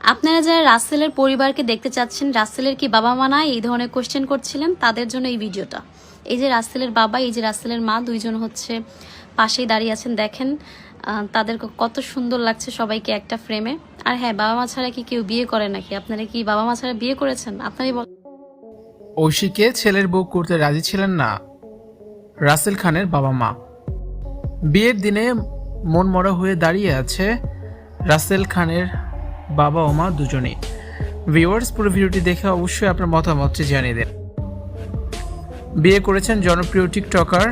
আপনারা যারা রাসেলের পরিবারকে দেখতে চাচ্ছেন, রাসেলের কি বাবা মা নাই? এই ধরনের কোশ্চেন করছিলেন। তাদের জন্য এই ভিডিওটা। এই যে রাসেলের বাবা, এই যে রাসেলের মা, দুইজন হচ্ছে পাশেই দাঁড়িয়ে আছেন। দেখেন তাদের কত সুন্দর লাগছে সবাইকে একটা ফ্রেমে আর হ্যাঁ বাবা মা ছাড়া কি কেউ বিয়ে করে নাকি? আপনারা কি বাবা মা ছাড়া বিয়ে করেছেন? আপনারই বল ঐশীকে ছেলের বউ করতে রাজি ছিলেন না রাসেল খানের বাবা মা। বিয়ের দিনে মন মরা হয়ে দাঁড়িয়ে আছে রাসেল খানের বাবা ও মা দুজনেই। ভিউয়ার্স পুরো ভিডিওটি দেখে অবশ্যই আপনার মতামতটি জানিয়ে দেন। বিয়ে করেছেন জনপ্রিয় টিকটকার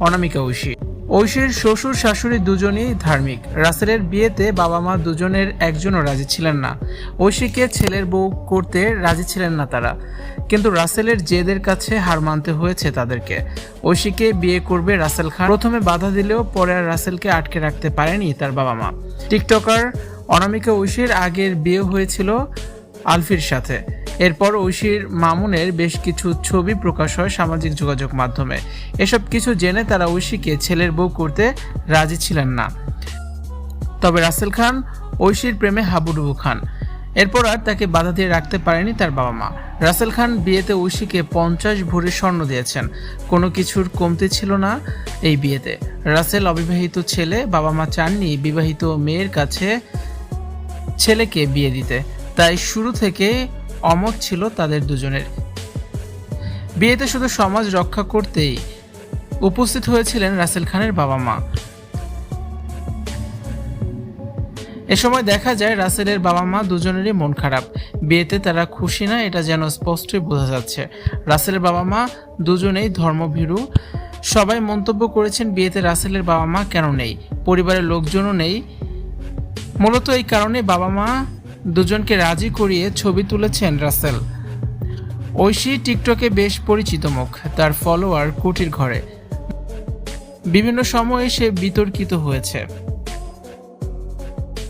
অনামিকা ঐশী। ঐশীর শ্বশুর শাশুড়ি দুজনেই ধার্মিক। রাসেলের বিয়েতে বাবা মা দুজনের একজনও রাজি ছিলেন না। ঐশীকে ছেলের বউ করতে রাজি ছিলেন না তারা। কিন্তু রাসেলের জেদের কাছে হার মানতে হয়েছে তাদেরকে। ঐশীকে বিয়ে করবে রাসেল খান। প্রথমে বাধা দিলেও পরে আর রাসেলকে আটকে রাখতে পারেনি তার বাবা মা। টিকটকার অনামিকা ঐশীর আগের বিয়ে হয়েছিল আলফির সাথে। এরপর ঐশীর মামুনের বেশ কিছু ছবি প্রকাশ হয় সামাজিক যোগাযোগ মাধ্যমে। এসব কিছু জেনে তারা ঐশীকে ছেলের বউ করতে রাজি ছিলেন না। তবে রাসেল খান ঐশীর প্রেমে হাবুডুবু খান। এরপর আর তাকে বাধা দিয়ে রাখতে পারেনি তার বাবা মা রাসেল খান বিয়েতে ঐশীকে পঞ্চাশ ভরি স্বর্ণ দিয়েছেন। কোনো কিছুর কমতি ছিল না এই বিয়েতে। রাসেল অবিবাহিত ছেলে বাবা মা চাননি, বিবাহিত মেয়ের কাছে ছেলেকে বিয়ে দিতে। তাই শুরু থেকে অমত ছিল তাদের দুজনের। বিয়েতে শুধু সমাজ রক্ষা করতেই উপস্থিত হয়েছিলেন রাসেল খানের বাবা মা। এ সময় দেখা যায় রাসেলের বাবা মা দুজনেরই মন খারাপ। বিয়েতে তারা খুশি না, এটা যেন স্পষ্টই বোঝা যাচ্ছে। রাসেলের বাবা মা দুজনেই ধর্মভীরু। সবাই মন্তব্য করেছেন, বিয়েতে রাসেলের বাবা মা কেন নেই? পরিবারের লোকজনও নেই। মূলত এই কারণে বাবা মা দুজনকে রাজি করিয়ে ছবি তুলেছেন রাসেল। ঐশী টিকটকে বেশ পরিচিত মুখ, তার ফলোয়ার কোটির ঘরে। বিভিন্ন সময়ে সে বিতর্কিত হয়েছে।